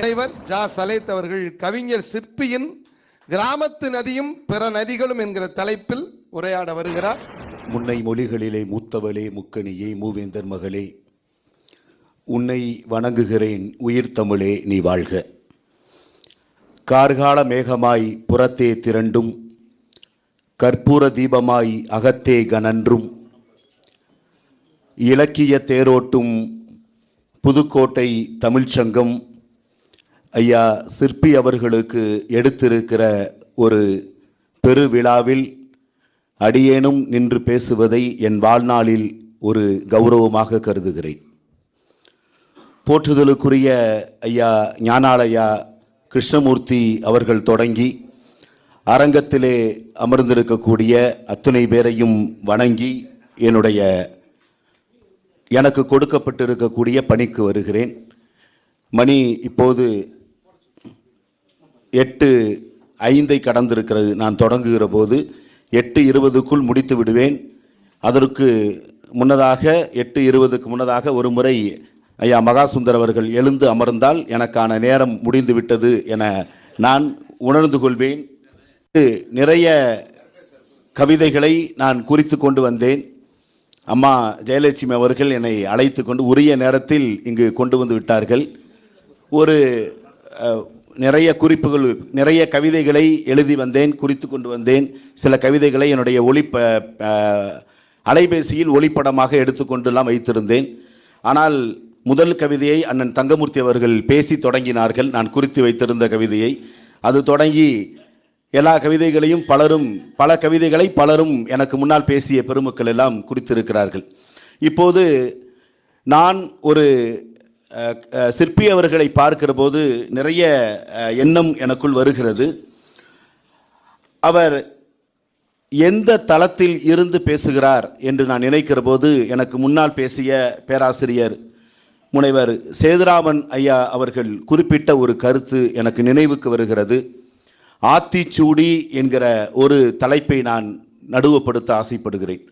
தலைவர் ஜா சலேத் அவர்கள் கவிஞர் சிற்பியின் கிராமத்து நதியும் பிற நதிகளும் என்கிற தலைப்பில் உரையாட வருகிறார். முன்னை மொழிகளிலே மூத்தவளே முக்கணியே மூவேந்தர் மகளே உன்னை வணங்குகிறேன் உயிர் தமிழே நீ வாழ்க. கார்கால மேகமாய் புறத்தே திரண்டும் கற்பூர தீபமாய் அகத்தே கனன்றும் இலக்கிய தேரோட்டும் புதுக்கோட்டை தமிழ்ச்சங்கம் ஐயா சிற்பி அவர்களுக்கு எடுத்திருக்கிற ஒரு பெருவிழாவில் அடியேனும் நின்று பேசுவதை என் வாழ்நாளில் ஒரு கௌரவமாக கருதுகிறேன். போற்றுதலுக்குரிய ஐயா ஞானாலயா கிருஷ்ணமூர்த்தி அவர்கள் தொடங்கி அரங்கத்திலே அமர்ந்திருக்கக்கூடிய அத்தனை பேரையும் வணங்கி என்னுடைய எனக்கு கொடுக்கப்பட்டிருக்கக்கூடிய பணிக்கு வருகிறேன். மணி இப்போது எட்டு ஐந்தை கடந்திருக்கிறது. நான் தொடங்குகிற போது எட்டு இருபதுக்குள் முடித்து விடுவேன். அதற்கு முன்னதாக எட்டு இருபதுக்கு முன்னதாக ஒரு முறை ஐயா மகாசுந்தர் அவர்கள் எழுந்து அமர்ந்தால் எனக்கான நேரம் முடிந்து விட்டது என நான் உணர்ந்து கொள்வேன். நிறைய கவிதைகளை நான் குறித்து கொண்டு வந்தேன். அம்மா ஜெயலட்சுமி அவர்கள் என்னை அழைத்து கொண்டு உரிய நேரத்தில் இங்கு கொண்டு வந்து விட்டார்கள். ஒரு நிறைய குறிப்புகள் நிறைய கவிதைகளை எழுதி வந்தேன் குறித்து கொண்டு வந்தேன். சில கவிதைகளை என்னுடைய ஒளிப்ப அலைபேசியில் ஒளிப்படமாக எடுத்துக்கொண்டுலாம் வைத்திருந்தேன். ஆனால் முதல் கவிதையை அண்ணன் தங்கமூர்த்தி அவர்கள் பேசி தொடங்கினார்கள். நான் குறித்து வைத்திருந்த கவிதையை. அது தொடங்கி எல்லா கவிதைகளையும் பலரும் பல கவிதைகளை பலரும் எனக்கு முன்னால் பேசிய பெருமக்கள் எல்லாம் குறித்திருக்கிறார்கள். இப்போது நான் ஒரு சிற்பி அவர்களை பார்க்கிற போது நிறைய எண்ணம் எனக்குள் வருகிறது. அவர் எந்த தளத்தில் இருந்து பேசுகிறார் என்று நான் நினைக்கிற போது எனக்கு முன்னால் பேசிய பேராசிரியர் முனைவர் சேதுராமன் ஐயா அவர்கள் குறிப்பிட்ட ஒரு கருத்து எனக்கு நினைவுக்கு வருகிறது. ஆத்திச்சூடி என்கிற ஒரு தலைப்பை நான் நடுவப்படுத்த ஆசைப்படுகிறேன்.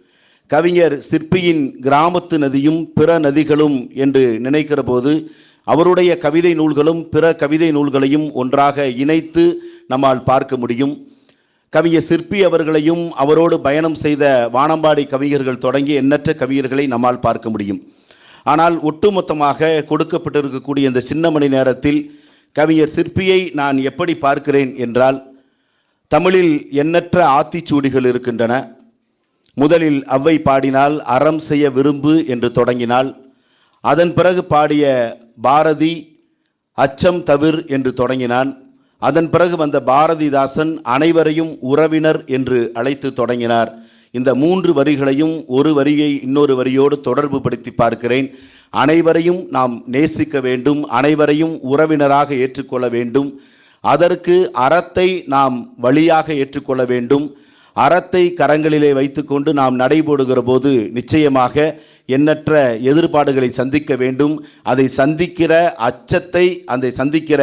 கவிஞர் சிற்பியின் கிராமத்து நதியும் பிற நதிகளும் என்று நினைக்கிற போது அவருடைய கவிதை நூல்களும் பிற கவிதை நூல்களையும் ஒன்றாக இணைத்து நம்மால் பார்க்க முடியும். கவிஞர் சிற்பி அவர்களையும் அவரோடு பயணம் செய்த வானம்பாடி கவிஞர்கள் தொடங்கி எண்ணற்ற கவிஞர்களை நம்மால் பார்க்க முடியும். ஆனால் ஒட்டுமொத்தமாக கொடுக்கப்பட்டிருக்கக்கூடிய இந்த சின்ன மணி நேரத்தில் கவிஞர் சிற்பியை நான் எப்படி பார்க்கிறேன் என்றால் தமிழில் எண்ணற்ற ஆத்திச்சூடிகள் இருக்கின்றன. முதலில் அவ்வை பாடினால் அறம் செய்ய விரும்பு என்று தொடங்கினாள் அதன் பிறகு பாடிய பாரதி அச்சம் தவிர் என்று தொடங்கினான். அதன் பிறகு வந்த பாரதிதாசன் அனைவரையும் உறவினர் என்று அழைத்து தொடங்கினார். இந்த மூன்று வரிகளையும் ஒரு வரியை இன்னொரு வரியோடு தொடர்பு படுத்தி பார்க்கிறேன். அனைவரையும் நாம் நேசிக்க வேண்டும் அனைவரையும் உறவினராக ஏற்றுக்கொள்ள வேண்டும். அதற்கு அறத்தை நாம் வழியாக ஏற்றுக்கொள்ள வேண்டும். அறத்தை கரங்களிலே வைத்துக்கொண்டு நாம் நடைபோடுகிற போது நிச்சயமாக எண்ணற்ற எதிர்ப்பாடுகளை சந்திக்க வேண்டும். அதை சந்திக்கிற அச்சத்தை அந்த சந்திக்கிற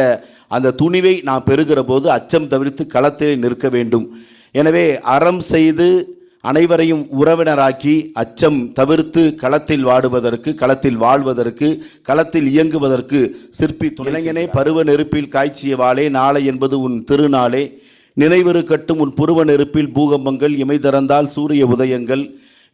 அந்த துணிவை நாம் பெறுகிற போது அச்சம் தவிர்த்து களத்தில் நிற்க வேண்டும். எனவே அறம் செய்து அனைவரையும் உறவினராக்கி அச்சம் தவிர்த்து களத்தில் வாடுவதற்கு களத்தில் வாழ்வதற்கு களத்தில் இயங்குவதற்கு சிற்பி துணை இளைஞனே பருவ நெருப்பில் காய்ச்சிய வாளே நாளை என்பது உன் திருநாளே. நினைவிரு கட்டும் உன் புருவ நெருப்பில் பூகம்பங்கள் இமை திறந்தால் சூரிய உதயங்கள்.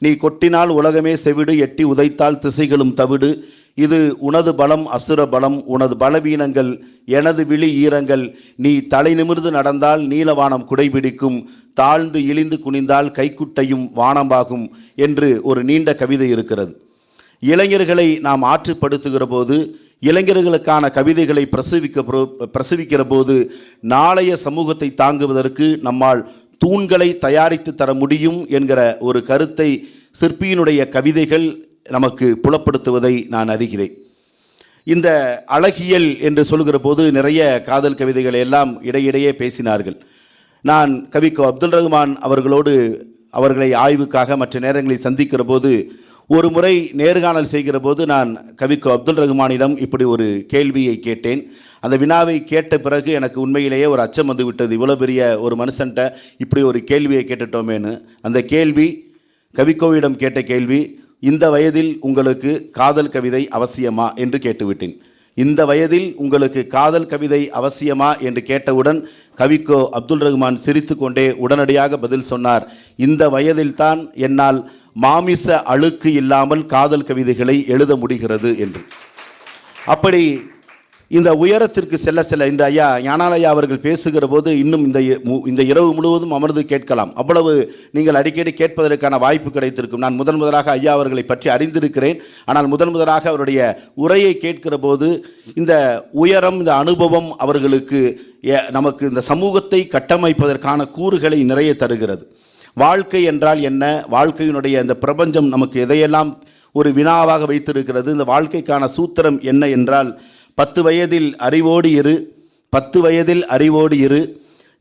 நீ கொட்டினால் உலகமே செவிடு எட்டி உதைத்தால் திசைகளும் தவிடு. இது உனது பலம் அசுர பலம் உனது பலவீனங்கள் எனது விழி ஈரங்கள். நீ தலை நிமிர்ந்து நடந்தால் நீலவானம் குடைபிடிக்கும். தாழ்ந்து இழிந்து குனிந்தால் கைக்குட்டையும் வானமாகும் என்று ஒரு நீண்ட கவிதை இருக்கிறது. இளைஞர்களை நாம் ஆற்றுப்படுத்துகிற போது இளைஞர்களுக்கான கவிதைகளை பிரசவிக்க பிரசவிக்கிற போது நாளைய சமூகத்தை தாங்குவதற்கு நம்மால் தூண்களை தயாரித்து தர முடியும் என்கிற ஒரு கருத்தை சிற்பியினுடைய கவிதைகள் நமக்கு புலப்படுத்துவதை நான் அறிகிறேன். இந்த அழகியல் என்று சொல்கிற போது நிறைய காதல் கவிதைகளை எல்லாம் இடையிடையே பேசினார்கள். நான் கவிக்கோ அப்துல் ரஹ்மான் அவர்களோடு அவர்களை ஆய்வுக்காக மற்ற நேரங்களில் சந்திக்கிற போது ஒரு முறை நேர்காணல் செய்கிற போது நான் கவிக்கோ அப்துல் ரஹ்மானிடம் இப்படி ஒரு கேள்வியை கேட்டேன். அந்த வினாவை கேட்ட பிறகு எனக்கு உண்மையிலேயே ஒரு அச்சம் வந்து விட்டது. இவ்வளோ பெரிய ஒரு மனுஷன்ட்ட இப்படி ஒரு கேள்வியை கேட்டுட்டோமேன்னு. அந்த கேள்வி கவிக்கோவிடம் கேட்ட கேள்வி இந்த வயதில் உங்களுக்கு காதல் கவிதை அவசியமா என்று கேட்டுவிட்டேன். இந்த வயதில் உங்களுக்கு காதல் கவிதை அவசியமா என்று கேட்டவுடன் கவிக்கோ அப்துல் ரஹ்மான் சிரித்துக்கொண்டே உடனடியாக பதில் சொன்னார். இந்த வயதில்தான் என்னால் மாமிச அழுக்கு இல்லாமல் காதல் கவிதைகளை எழுத முடிகிறது என்று. அப்படி இந்த உயரத்திற்கு செல்ல செல்ல இன்று ஐயா ஞானாலயா அவர்கள் பேசுகிற போது இன்னும் இந்த இ- மு- இந்த இரவு முழுவதும் அமர்ந்து கேட்கலாம். அவ்வளவு நீங்கள் அடிக்கடி கேட்பதற்கான வாய்ப்பு கிடைத்திருக்கும். நான் முதன் முதலாக ஐயா அவர்களை பற்றி அறிந்திருக்கிறேன். ஆனால் முதன் முதலாக அவருடைய உரையை கேட்கிற போது இந்த உயரம் இந்த அனுபவம் அவர்களுக்கு நமக்கு இந்த சமூகத்தை கட்டமைப்பதற்கான கூறுகளை நிறைய தருகிறது. வாழ்க்கை என்றால் என்ன? வாழ்க்கையினுடைய இந்த பிரபஞ்சம் நமக்கு எதையெல்லாம் ஒரு வினாவாக வைத்திருக்கிறது? இந்த வாழ்க்கைக்கான சூத்திரம் என்ன என்றால் பத்து வயதில் அறிவோடு இரு பத்து வயதில் அறிவோடு இரு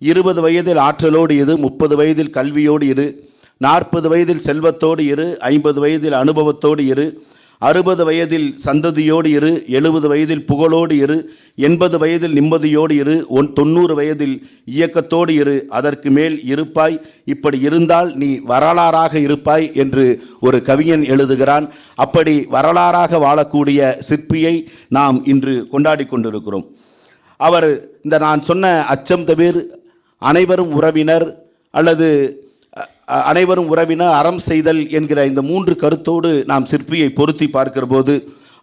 இருபது வயதில் ஆற்றலோடு இரு முப்பது வயதில் கல்வியோடு இரு நாற்பது வயதில் செல்வத்தோடு இரு ஐம்பது வயதில் அனுபவத்தோடு இரு அறுபது வயதில் சந்ததியோடு இரு எழுபது வயதில் புகழோடு இரு எண்பது வயதில் நிம்மதியோடு இரு ஒன் தொண்ணூறு வயதில் இயக்கத்தோடு இரு அதற்கு மேல் இருப்பாய். இப்படி இருந்தால் நீ வரலாறாக இருப்பாய் என்று ஒரு கவிஞன் எழுதுகிறான். அப்படி வரலாறாக வாழக்கூடிய சிற்பியை நாம் இன்று கொண்டாடி கொண்டிருக்கிறோம். அவர் இந்த நான் சொன்ன அச்சம் தவிர அனைவரும் உறவினர் அல்லது அனைவரும் உறவினர் அறம் செய்தல் என்கிற இந்த மூன்று கருத்தோடு நாம் சிற்பியை பொருத்தி பார்க்கிற போது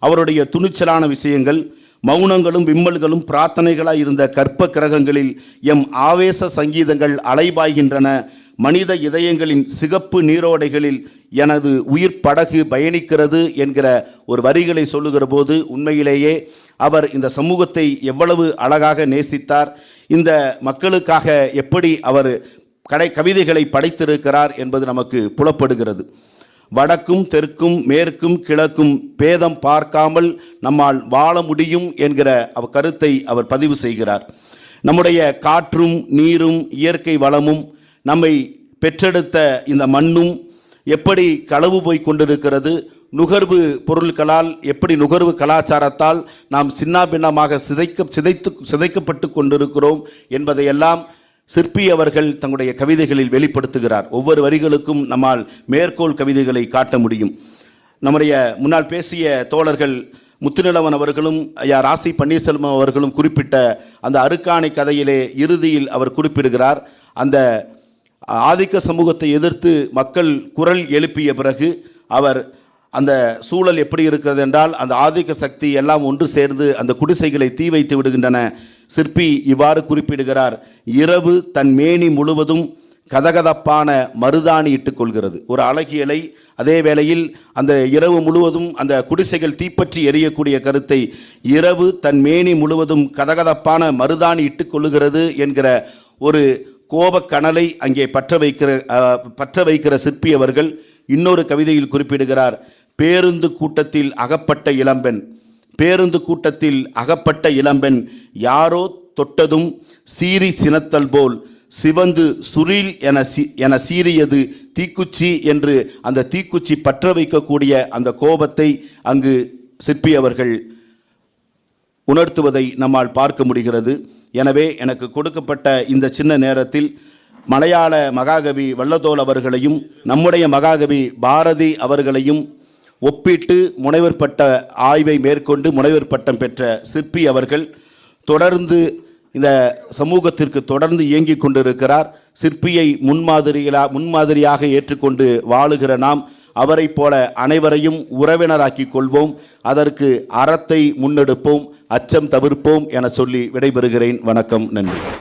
அவருடைய துணிச்சலான விஷயங்கள் மௌனங்களும் விம்மல்களும் பிரார்த்தனைகளாக இருந்த கற்ப கிரகங்களில் எம் ஆவேச சங்கீதங்கள் அலைபாய்கின்றன. மனித இதயங்களின் சிகப்பு நீரோடைகளில் எனது உயிர் படகு பயணிக்கிறது என்கிற ஒரு வரிகளை சொல்லுகிற போது உண்மையிலேயே அவர் இந்த சமூகத்தை எவ்வளவு அழகாக நேசித்தார். இந்த மக்களுக்காக எப்படி அவர் கடை கவிதைகளை படைத்திருக்கிறார் என்பது நமக்கு புலப்படுகிறது. வடக்கும் தெற்கும் மேற்கும் கிழக்கும் பேதம் பார்க்காமல் நம்மால் வாழ முடியும் என்கிற அவ கருத்தை அவர் பதிவு செய்கிறார். நம்முடைய காற்றும் நீரும் இயற்கை வளமும் நம்மை பெற்றெடுத்த இந்த மண்ணும் எப்படி களவு போய் கொண்டிருக்கிறது நுகர்வு பொருட்களால் எப்படி நுகர்வு கலாச்சாரத்தால் நாம் சின்னாபின்னமாக சிதைக்க சிதைத்து சிதைக்கப்பட்டு கொண்டிருக்கிறோம் என்பதையெல்லாம் சிற்பி அவர்கள் தங்களுடைய கவிதைகளில் வெளிப்படுத்துகிறார். ஒவ்வொரு வரிகளுக்கும் நம்மால் மேற்கோள் கவிதைகளை காட்ட முடியும். நம்முடைய முன்னால் பேசிய தோழர்கள் முத்துநிலவன் அவர்களும் ஐயா ராசி பன்னீர்செல்வம் அவர்களும் குறிப்பிட்ட அந்த அருக்காணை கதையிலே இறுதியில் அவர் குறிப்பிடுகிறார். அந்த ஆதிக்க சமூகத்தை எதிர்த்து மக்கள் குரல் எழுப்பிய பிறகு அவர் அந்த சூழல் எப்படி இருக்கிறது என்றால் அந்த ஆதிக்க சக்தி எல்லாம் ஒன்று சேர்ந்து அந்த குடிசைகளை தீ வைத்து விடுகின்றன. சிற்பி இவ்வாறு குறிப்பிடுகிறார் இரவு தன் மேனி முழுவதும் கதகதப்பான மருதாணி இட்டுக்கொள்கிறது. ஒரு அழகியலை அதே வேளையில் அந்த இரவு முழுவதும் அந்த குடிசைகள் தீப்பற்றி எரியக்கூடிய கருத்தை இரவு தன் மேனி முழுவதும் கதகதப்பான மருதாணி இட்டுக்கொள்ளுகிறது என்கிற ஒரு கோபக்கனலை அங்கே பற்ற வைக்கிற பற்ற வைக்கிற சிற்பி அவர்கள் இன்னொரு கவிதையில் குறிப்பிடுகிறார். பேருந்து கூட்டத்தில் அகப்பட்ட இளம்பெண் பேருந்து கூட்டத்தில் அகப்பட்ட இளம்பெண் யாரோ தொட்டதும் சீறி சினத்தல் போல் சிவந்து சுரில் என சி என சீறியது தீக்குச்சி என்று அந்த தீக்குச்சி பற்ற வைக்கக்கூடிய அந்த கோபத்தை அங்கு சிற்பி அவர்கள் உணர்த்துவதை நம்மால் பார்க்க முடிகிறது. எனவே எனக்கு கொடுக்கப்பட்ட இந்த சின்ன நேரத்தில் மலையாள மகாகவி வல்லதோல் அவர்களையும் நம்முடைய மகாகவி பாரதி அவர்களையும் ஒப்பிட்டு முனைவர் பட்ட ஆய்வை மேற்கொண்டு முனைவர் பட்டம் பெற்ற சிற்பி அவர்கள் தொடர்ந்து இந்த சமூகத்திற்கு தொடர்ந்து இயங்கிக் கொண்டிருக்கிறார். சிற்பியை முன்மாதிரிகளா முன்மாதிரியாக ஏற்றுக்கொண்டு வாழுகிற நாம் அவரைப் போல அனைவரையும் உறவினராக்கிக் கொள்வோம். அதற்கு அறத்தை முன்னெடுப்போம் அச்சம் தவிர்ப்போம் என சொல்லி விடைபெறுகிறேன். வணக்கம் நன்றி.